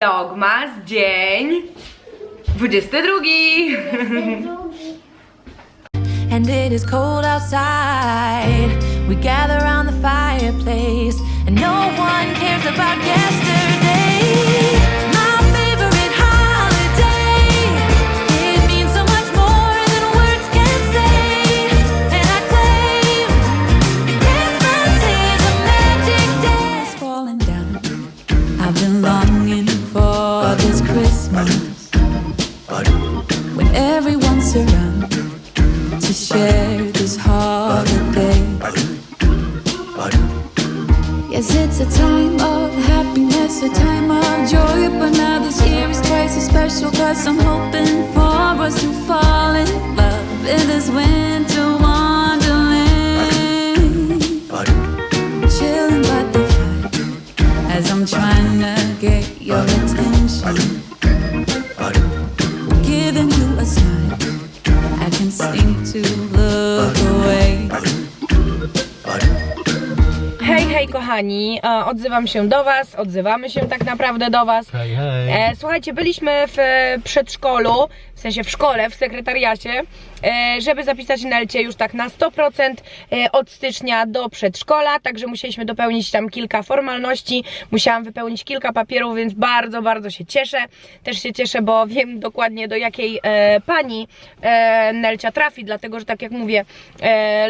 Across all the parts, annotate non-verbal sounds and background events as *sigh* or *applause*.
Dogmas, dzień 22. and it is cold outside. We gather around the fireplace, and no one cares about yesterday. When everyone's around to share this holiday. Yes, it's a time of happiness, a time of joy. But now this year is twice as special, cause I'm hoping for us to fall in love in this winter wonderland. Chilling by the fire as I'm trying to get your attention. Kochani, e, odzywam się do was, odzywamy się tak naprawdę do was. Hej, hej. E, słuchajcie, byliśmy w e, przedszkolu, w sensie w szkole, w sekretariacie, e, żeby zapisać Nelcie już tak na 100% e, od stycznia do przedszkola, także musieliśmy dopełnić tam kilka formalności, musiałam wypełnić kilka papierów, więc bardzo, bardzo się cieszę. Też się cieszę, bo wiem dokładnie do jakiej e, pani Nelcia trafi, dlatego że tak jak mówię,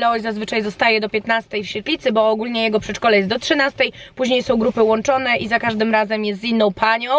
Leoś zazwyczaj zostaje do 15 w Świetlicy, bo ogólnie jego przedszkole jest do 13, później są grupy łączone i za każdym razem jest z inną panią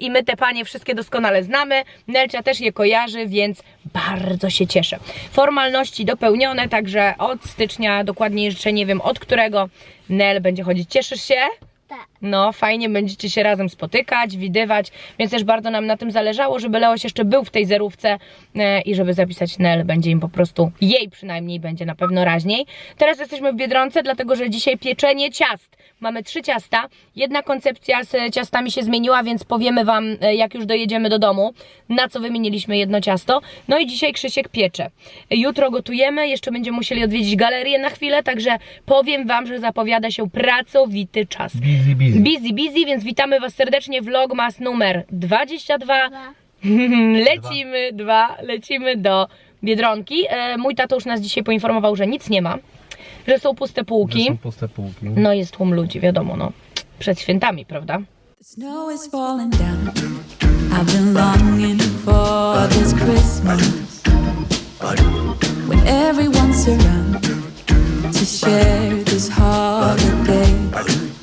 i my te panie wszystkie doskonale znamy. Nelcia też kojarzy, więc bardzo się cieszę. Formalności dopełnione, także od stycznia, dokładnie jeszcze nie wiem od którego Nel będzie chodzić. Cieszysz się? Tak. No, fajnie będziecie się razem spotykać, widywać, więc też bardzo nam na tym zależało, żeby Leoś jeszcze był w tej zerówce e, i żeby zapisać Nel, będzie im po prostu, jej przynajmniej będzie na pewno raźniej. Teraz jesteśmy w Biedronce, dlatego że dzisiaj pieczenie ciast. Mamy trzy ciasta, jedna koncepcja z ciastami się zmieniła, więc powiemy Wam, e, jak już dojedziemy do domu, na co wymieniliśmy jedno ciasto. No i dzisiaj Krzysiek piecze. Jutro gotujemy, jeszcze będziemy musieli odwiedzić galerię na chwilę, także powiem Wam, że zapowiada się pracowity czas. Busy, busy. Busy, busy, więc witamy Was serdecznie. Vlogmas numer 22. Dwa. *laughs* lecimy, dwa, lecimy do Biedronki. E, mój tato już nas dzisiaj poinformował, że nic nie ma, że są puste półki. Są puste półki. No jest tłum ludzi, wiadomo, no. Przed świętami, prawda? The snow is falling down. I've been longing for this Christmas when everyone's around to share this holiday.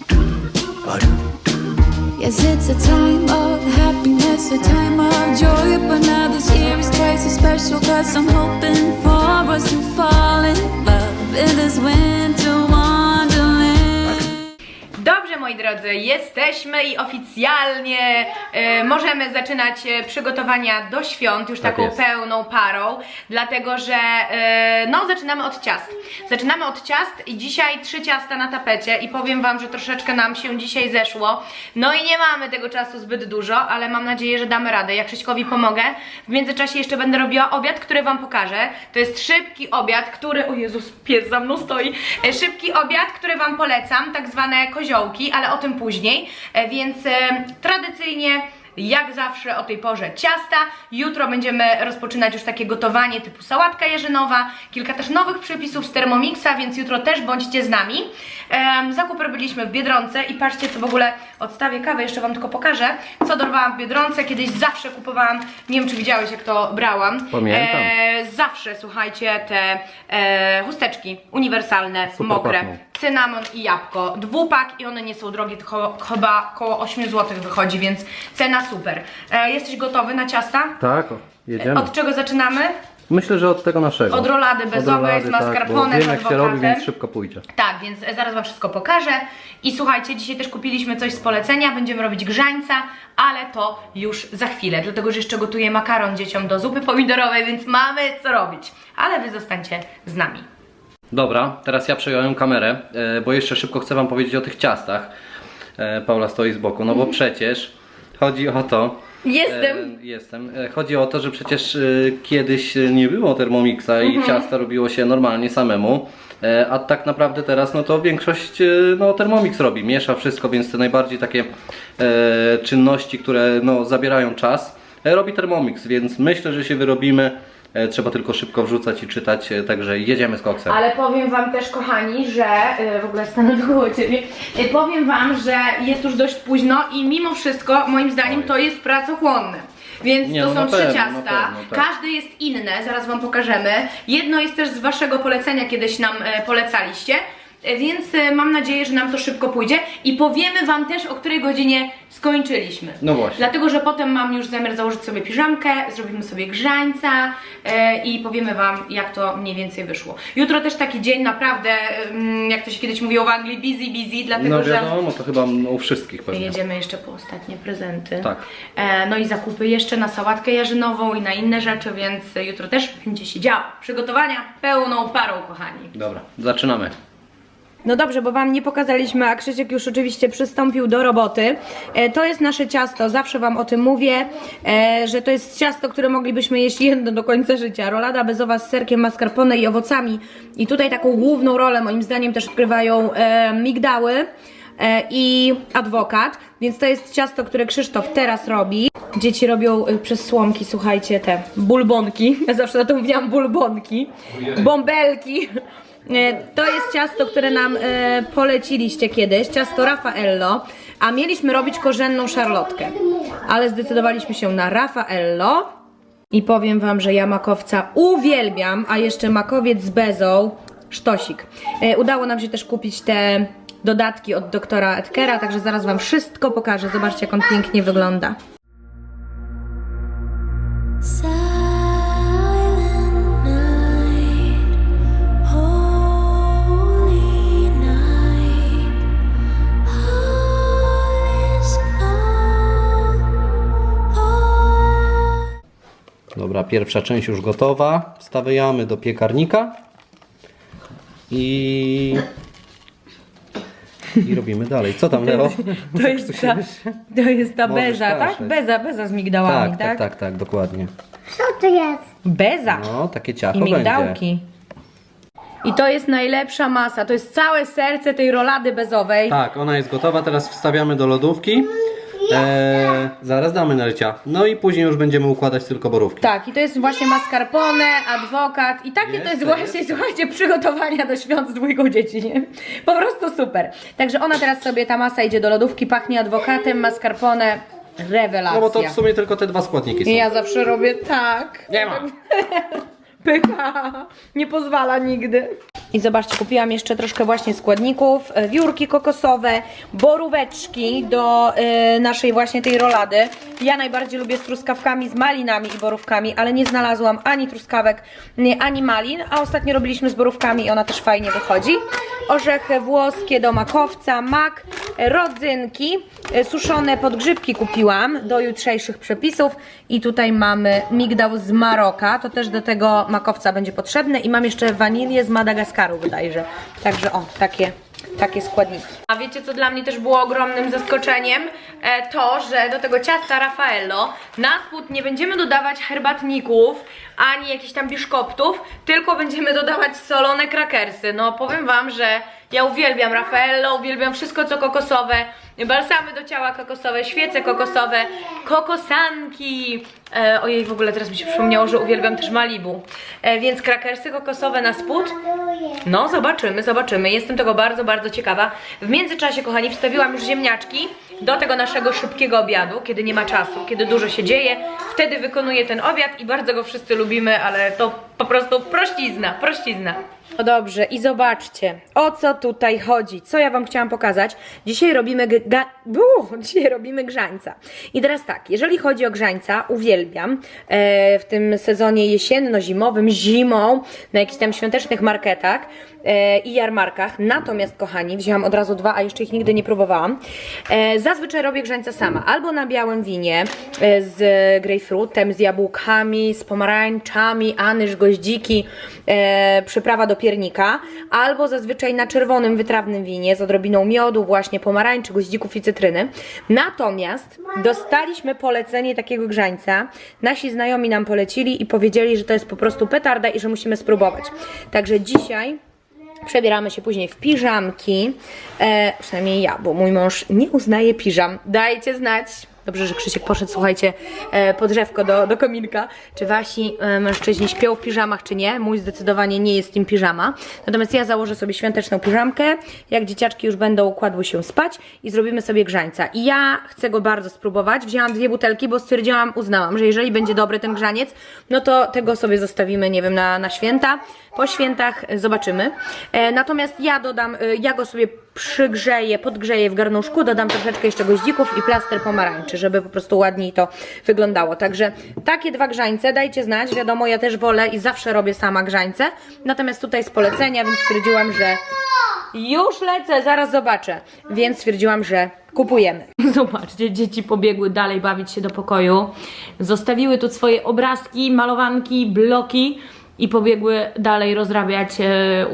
Yes, it's a time of happiness, a time of joy. But now this year is twice as special, cause I'm hoping for us to fall in love in this winter. Dobrze, moi drodzy, jesteśmy i oficjalnie e, możemy zaczynać e, przygotowania do świąt już Tak taką jest. pełną parą, dlatego że e, no zaczynamy od ciast. Zaczynamy od ciast i dzisiaj trzy ciasta na tapecie i powiem wam, że troszeczkę nam się dzisiaj zeszło. No i nie mamy tego czasu zbyt dużo, ale mam nadzieję, że damy radę. Ja Krzyśkowi pomogę. W międzyczasie jeszcze będę robiła obiad, który wam pokażę. To jest szybki obiad, który, o Jezus, pies za mną stoi. E, Szybki obiad, który wam polecam, tak zwane koziołki, ale o tym później. E, Więc e, tradycyjnie jak zawsze o tej porze ciasta. Jutro będziemy rozpoczynać już takie gotowanie typu sałatka jarzynowa, kilka też nowych przepisów z Thermomixa, więc jutro też bądźcie z nami. Em, zakupy robiliśmy w Biedronce i patrzcie co w ogóle, odstawię kawę, jeszcze Wam tylko pokażę, co dorwałam w Biedronce, kiedyś zawsze kupowałam, nie wiem czy widziałeś jak to brałam. Pamiętam. E, zawsze, słuchajcie, te e, chusteczki uniwersalne, Super mokre pachną. Cynamon i jabłko. Dwupak i one nie są drogie, tylko chyba około 8 zł wychodzi, więc cena super. E, jesteś gotowy na ciasta? Tak, jedziemy. Od czego zaczynamy? Myślę, że od tego naszego. Od rolady bezowej z mascarpone, tak, z jak się robi, więc szybko pójdzie. Tak, więc e, zaraz Wam wszystko pokażę. I słuchajcie, dzisiaj też kupiliśmy coś z polecenia, będziemy robić grzańca, ale to już za chwilę, dlatego że jeszcze gotuję makaron dzieciom do zupy pomidorowej, więc mamy co robić. Ale Wy zostańcie z nami. Dobra, teraz ja przejąłem kamerę, e, bo jeszcze szybko chcę wam powiedzieć o tych ciastach. E, Paula stoi z boku, no bo przecież chodzi o to... Jestem! E, jestem. Chodzi o to, że przecież kiedyś nie było Thermomixa i ciasta robiło się normalnie samemu. A tak naprawdę teraz no to większość no, Thermomix robi, miesza wszystko, więc te najbardziej takie czynności, które no, zabierają czas, robi Thermomix, więc myślę, że się wyrobimy. E, Trzeba tylko szybko wrzucać i czytać, e, także jedziemy z koksem. Ale powiem Wam też, kochani, że y, w ogóle stanę koło Ciebie. Powiem Wam, że jest już dość późno i mimo wszystko, moim zdaniem, to jest pracochłonne. Więc Nie, to no są trzy pewno, ciasta. pewno, tak. Każde jest inne, zaraz Wam pokażemy. Jedno jest też z Waszego polecenia, kiedyś nam e, polecaliście. E, Więc e, mam nadzieję, że nam to szybko pójdzie i powiemy Wam też, o której godzinie skończyliśmy. No właśnie. Dlatego, że potem mam już zamiar założyć sobie piżamkę, zrobimy sobie grzańca e, i powiemy Wam, jak to mniej więcej wyszło. Jutro też taki dzień naprawdę, mm, jak to się kiedyś mówiło w Anglii, busy, busy, dlatego No że wiadomo, to chyba u wszystkich pewnie. jedziemy jeszcze po ostatnie prezenty. Tak. E, no i zakupy jeszcze na sałatkę jarzynową i na inne rzeczy, więc jutro też będzie się działo. Przygotowania pełną parą, kochani. Dobra, zaczynamy. No dobrze, bo Wam nie pokazaliśmy, a Krzysiek już oczywiście przystąpił do roboty. E, to jest nasze ciasto, zawsze Wam o tym mówię, e, że to jest ciasto, które moglibyśmy jeść jedno do końca życia. Rolada bezowa z serkiem, mascarpone i owocami. I tutaj taką główną rolę moim zdaniem też odgrywają e, migdały e, i adwokat, więc to jest ciasto, które Krzysztof teraz robi. Dzieci robią y, przez słomki, słuchajcie, te bulbonki. Ja zawsze na to mówiłam bulbonki. Bąbelki. E, To jest ciasto, które nam e, poleciliście kiedyś, ciasto Raffaello, a mieliśmy robić korzenną szarlotkę, ale zdecydowaliśmy się na Raffaello i powiem wam, że ja makowca uwielbiam, a jeszcze makowiec z bezą, sztosik. E, Udało nam się też kupić te dodatki od doktora Edkera, także zaraz wam wszystko pokażę, zobaczcie jak on pięknie wygląda. Pierwsza część już gotowa. Wstawiamy do piekarnika. I... I robimy dalej. Co tam, Leo? To jest ta, to jest ta Możesz beza, tak? Beza, beza z migdałami, Tak, tak? tak, tak, tak, dokładnie. Co to jest? Beza. No, takie ciacho I będzie. migdałki. I to jest najlepsza masa. To jest całe serce tej rolady bezowej. Tak, ona jest gotowa, teraz wstawiamy do lodówki. Eee, zaraz damy narycia. No i później już będziemy układać tylko borówki. Tak, i to jest właśnie mascarpone, adwokat i takie to jest Jest, właśnie, jest. słuchajcie, przygotowania do świąt z dwójką dzieci, nie? Po prostu super. Także ona teraz sobie, ta masa idzie do lodówki, pachnie adwokatem, mascarpone, rewelacja. No bo to w sumie tylko te dwa składniki są. I ja zawsze robię tak. Nie ma. *laughs* Pycha. Nie pozwala nigdy. I zobaczcie, kupiłam jeszcze troszkę właśnie składników. e, Wiórki kokosowe, boróweczki do e, naszej właśnie tej rolady. Ja najbardziej lubię z truskawkami, z malinami i borówkami, ale nie znalazłam ani truskawek, nie, ani malin, a ostatnio robiliśmy z borówkami i ona też fajnie wychodzi. Orzechy włoskie do makowca, mak, rodzynki, e, suszone podgrzybki kupiłam do jutrzejszych przepisów i tutaj mamy migdał z Maroka, to też do tego makowca będzie potrzebne i mam jeszcze wanilię z Madagaskaru bodajże. Także o, takie takie składniki. A wiecie co dla mnie też było ogromnym zaskoczeniem? E, to, że do tego ciasta Raffaello na spód nie będziemy dodawać herbatników ani jakichś tam biszkoptów, tylko będziemy dodawać solone krakersy. No powiem wam, że ja uwielbiam Raffaello, uwielbiam wszystko co kokosowe, balsamy do ciała kokosowe, świece kokosowe, kokosanki. E, ojej, w ogóle teraz mi się przypomniało, że uwielbiam też Malibu. E, więc krakersy kokosowe na spód. No, zobaczymy, zobaczymy. Jestem tego bardzo, bardzo ciekawa. W międzyczasie, kochani, wstawiłam już ziemniaczki do tego naszego szybkiego obiadu, kiedy nie ma czasu, kiedy dużo się dzieje. Wtedy wykonuję ten obiad i bardzo go wszyscy lubimy, ale to po prostu prościzna, prościzna. No dobrze, i zobaczcie, o co tutaj chodzi, co ja Wam chciałam pokazać. Dzisiaj robimy, Buh, *laughs* dzisiaj robimy grzańca. I teraz tak, jeżeli chodzi o grzańca, uwielbiam e, w tym sezonie jesienno-zimowym, zimą, na jakichś tam świątecznych marketach e, i jarmarkach. Natomiast, kochani, wzięłam od razu dwa, a jeszcze ich nigdy nie próbowałam. E, zazwyczaj robię grzańca sama, albo na białym winie e, z grejpfrutem, z jabłkami, z pomarańczami, anyż, goździki, e, przyprawa do piernika, albo zazwyczaj na czerwonym, wytrawnym winie z odrobiną miodu, właśnie pomarańczy, goździków i cytryny. Natomiast dostaliśmy polecenie takiego grzańca. Nasi znajomi nam polecili i powiedzieli, że to jest po prostu petarda i że musimy spróbować. Także dzisiaj Przebieramy się później w piżamki, e, przynajmniej ja, bo mój mąż nie uznaje piżam. Dajcie znać. Dobrze, że Krzysiek poszedł, słuchajcie, e, po drzewko do, do kominka. Czy wasi e, mężczyźni śpią w piżamach, czy nie? Mój zdecydowanie nie jest tym piżama. Natomiast ja założę sobie świąteczną piżamkę, jak dzieciaczki już będą kładły się spać i zrobimy sobie grzańca. I ja chcę go bardzo spróbować. Wzięłam dwie butelki, bo stwierdziłam, uznałam, że jeżeli będzie dobry ten grzaniec, no to tego sobie zostawimy, nie wiem, na, na święta. Po świętach zobaczymy. E, natomiast ja dodam, ja go sobie przygrzeję, podgrzeję w garnuszku, dodam troszeczkę jeszcze goździków i plaster pomarańczy, żeby po prostu ładniej to wyglądało. Także takie dwa grzańce, dajcie znać, wiadomo, ja też wolę i zawsze robię sama grzańce, natomiast tutaj z polecenia, więc stwierdziłam, że już lecę, zaraz zobaczę, więc stwierdziłam, że kupujemy. *laughs* Zobaczcie, dzieci pobiegły dalej bawić się do pokoju, zostawiły tu swoje obrazki, malowanki, bloki, i pobiegły dalej rozrabiać e,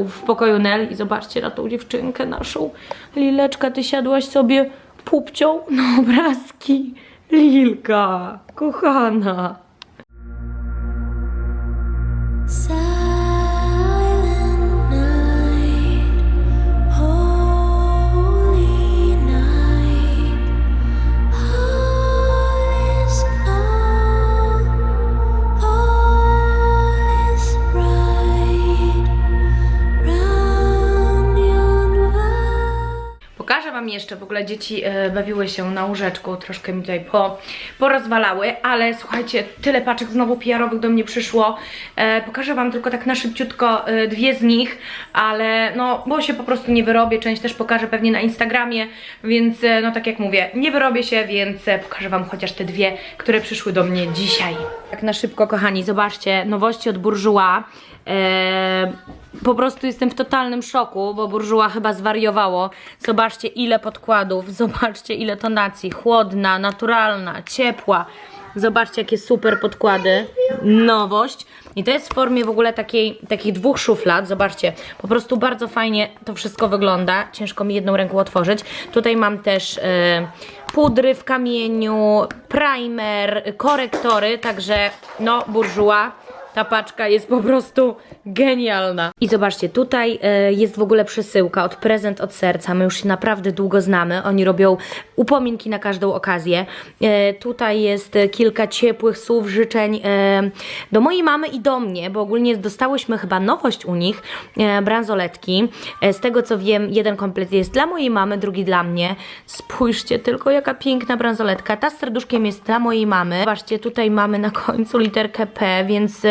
w pokoju Nel i zobaczcie na tą dziewczynkę naszą. Lileczka, ty siadłaś sobie pupcią na obrazki. Lilka, kochana. Jeszcze, w ogóle dzieci e, bawiły się na łóżeczku, troszkę mi tutaj po, porozwalały, ale słuchajcie, tyle paczek znowu PR-owych do mnie przyszło. E, pokażę Wam tylko tak na szybciutko e, dwie z nich, ale no, bo się po prostu nie wyrobię, część też pokażę pewnie na Instagramie, więc no tak jak mówię, nie wyrobię się, więc pokażę Wam chociaż te dwie, które przyszły do mnie dzisiaj. Tak na szybko, kochani, zobaczcie, nowości od Bourjois. Eee, po prostu jestem w totalnym szoku, bo burżuła chyba zwariowało. Zobaczcie ile podkładów, *laughs* zobaczcie ile tonacji. Chłodna, naturalna, ciepła. Zobaczcie jakie super podkłady. Nowość. I to jest w formie w ogóle takiej, takich dwóch szuflad. Zobaczcie, po prostu bardzo fajnie to wszystko wygląda. Ciężko mi jedną ręką otworzyć. Tutaj mam też e, pudry w kamieniu, primer, korektory, także no burżuła. Ta paczka jest po prostu genialna. I zobaczcie, tutaj e, jest w ogóle przesyłka od prezent od serca. My już się naprawdę długo znamy. Oni robią upominki na każdą okazję. E, tutaj jest e, kilka ciepłych słów, życzeń do mojej mamy i do mnie, bo ogólnie dostałyśmy chyba nowość u nich, bransoletki. Z tego co wiem, jeden komplet jest dla mojej mamy, drugi dla mnie. Spójrzcie tylko, jaka piękna bransoletka. Ta z serduszkiem jest dla mojej mamy. Zobaczcie, tutaj mamy na końcu literkę P, więc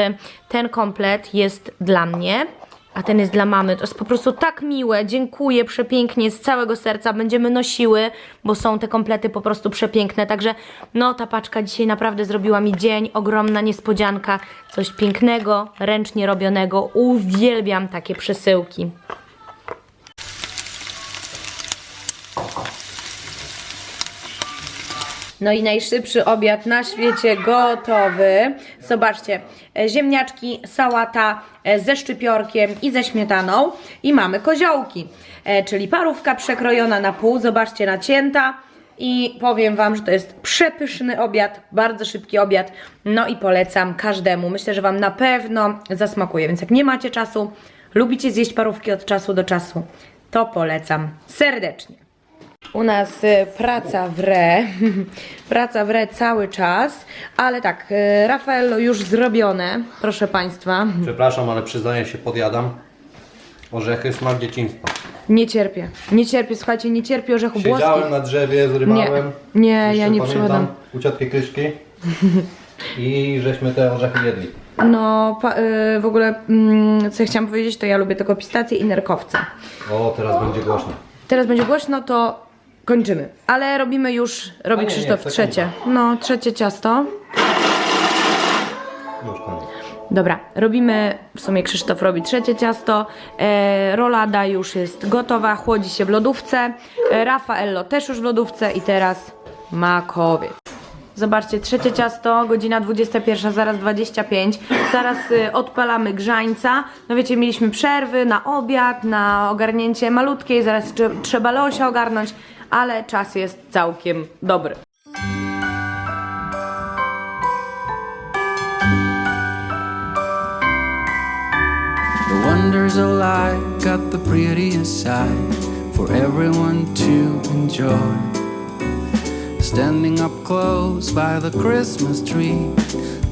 ten komplet jest dla mnie. A ten jest dla mamy. To jest po prostu tak miłe. Dziękuję przepięknie z całego serca. Będziemy nosiły, bo są te komplety po prostu przepiękne. Także no ta paczka dzisiaj naprawdę zrobiła mi dzień. Ogromna niespodzianka. Coś pięknego, ręcznie robionego. Uwielbiam takie przesyłki. No i najszybszy obiad na świecie gotowy. Zobaczcie, e, ziemniaczki, sałata e, ze szczypiorkiem i ze śmietaną. I mamy koziołki, e, czyli parówka przekrojona na pół, zobaczcie, nacięta. I powiem Wam, że to jest przepyszny obiad, bardzo szybki obiad. No i polecam każdemu. Myślę, że Wam na pewno zasmakuje. Więc jak nie macie czasu, lubicie zjeść parówki od czasu do czasu, to polecam serdecznie. U nas y, praca w re, *laughs* praca w re cały czas, ale tak, y, Rafaello już zrobione, proszę Państwa. Przepraszam, ale przyznaję się, podjadam. Orzechy smak dzieciństwa. Nie cierpię, nie cierpię, słuchajcie, nie cierpię orzechów Siedziałem włoskich. na drzewie, zrywałem. Nie, nie, ja nie pamiętam, przypadam. U ciotki Kryszki. *laughs* I żeśmy te orzechy jedli. No, y, w ogóle, mm, co ja chciałam powiedzieć, to ja lubię tylko pistacje i nerkowce. O, teraz będzie głośno. Teraz będzie głośno, to kończymy. Ale robimy już, robi nie, nie, Krzysztof trzecie. No, trzecie ciasto. Już koniec. Dobra, robimy, w sumie Krzysztof robi trzecie ciasto, e, rolada już jest gotowa, chłodzi się w lodówce, e, Rafaello też już w lodówce i teraz makowiec. Zobaczcie, trzecie ciasto, godzina 21, zaraz 25, zaraz y, odpalamy grzańca, no wiecie, mieliśmy przerwy na obiad, na ogarnięcie malutkiej, zaraz trze- trzeba Leosia ogarnąć, ale czas jest całkiem dobry. The wonders of life got the prettiest side for everyone to enjoy. Standing up close by the Christmas tree,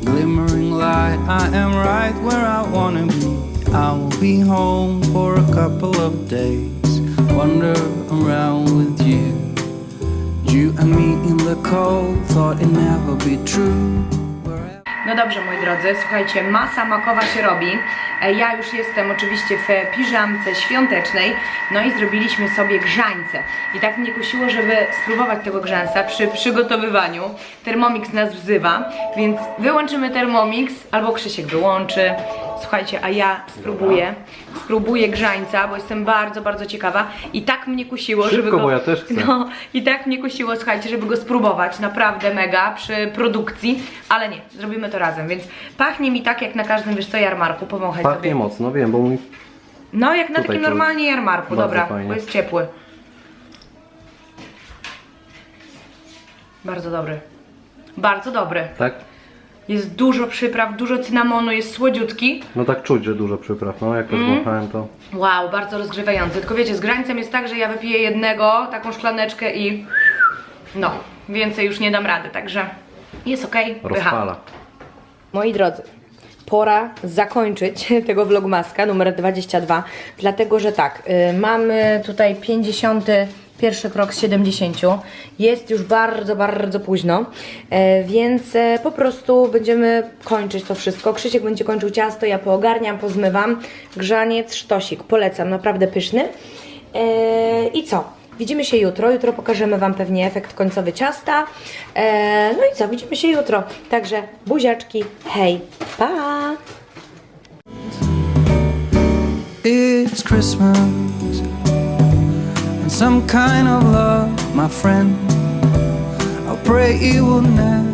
glimmering light, I am right where I wanna be. I will be home for a couple of days, wander around with you. You and me in the cold, thought it never be true. No dobrze, moi drodzy, słuchajcie, masa makowa się robi. E, Ja już jestem oczywiście w piżamce świątecznej, no i zrobiliśmy sobie grzańce. I tak mnie kusiło, żeby spróbować tego grzańca przy przygotowywaniu. Thermomix nas wzywa, więc wyłączymy Thermomix, albo Krzysiek wyłączy. Słuchajcie, a ja spróbuję, spróbuję grzańca, bo jestem bardzo, bardzo ciekawa. I tak mnie kusiło, Szybko, żeby go... bo ja też chcę. No, i tak mnie kusiło, słuchajcie, żeby go spróbować, naprawdę mega przy produkcji, ale nie, zrobimy to razem, więc pachnie mi tak jak na każdym, wiesz co, jarmarku, powąchaj Pachnie sobie. mocno, wiem, bo mój... No, jak na Tutaj takim normalnie jarmarku, Bardzo dobra, fajnie. bo jest ciepły. Bardzo dobry. Bardzo dobry. Tak? Jest dużo przypraw, dużo cynamonu, jest słodziutki. No tak czuć, że dużo przypraw, no jak Mm. zmachałem to... Wow, bardzo rozgrzewający. Tylko wiecie, z grańcem jest tak, że ja wypiję jednego, taką szklaneczkę i no, więcej już nie dam rady, także jest okej. pycha. rozpala. Moi drodzy, pora zakończyć *laughs* tego vlogmaska numer 22, dlatego że tak, y, mamy tutaj 51 krok z 70, jest już bardzo, bardzo późno, e, więc e, po prostu będziemy kończyć to wszystko. Krzysiek będzie kończył ciasto, ja poogarniam, pozmywam, grzaniec, sztosik, polecam, naprawdę pyszny. E, I co? Widzimy się jutro. Jutro pokażemy Wam pewnie efekt końcowy ciasta. No i co? Widzimy się jutro. Także buziaczki. Hej, pa! It's Christmas some kind of love, my friend. I pray it will never